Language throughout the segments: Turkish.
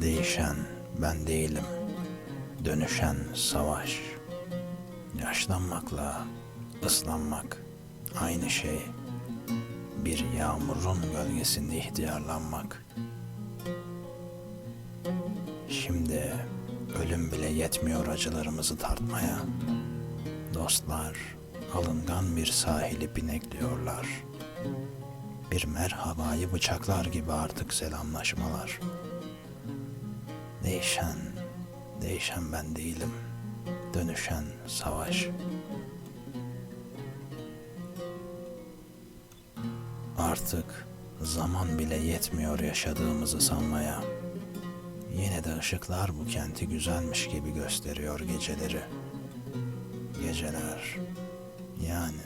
Değişen ben değilim. Dönüşen savaş. Yaşlanmakla ıslanmak aynı şey. Bir yağmurun gölgesinde ihtiyarlanmak. Şimdi ölüm bile yetmiyor acılarımızı tartmaya. Dostlar alıngan bir sahili pinekliyorlar. Bir merhabayı bıçaklar gibi artık selamlaşmalar. Değişen, değişen ben değilim. Dönüşen savaş. Artık zaman bile yetmiyor yaşadığımızı sanmaya. Yine de ışıklar bu kenti güzelmiş gibi gösteriyor geceleri. Geceler. Yani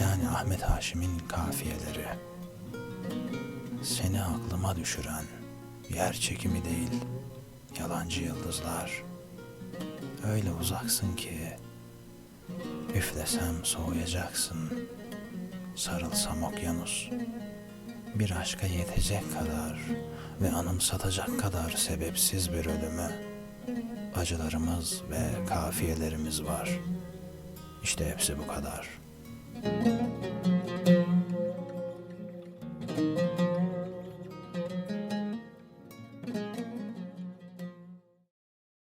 yani Ahmet Haşim'in kafiyeleri. Seni aklıma düşüren Yer çekimi değil, yalancı yıldızlar. Öyle uzaksın ki, üflesem soğuyacaksın. Sarılsam okyanus, bir aşka yetecek kadar ve anımsatacak kadar sebepsiz bir ölümü. Acılarımız ve kafiyelerimiz var. İşte hepsi bu kadar.'' thank you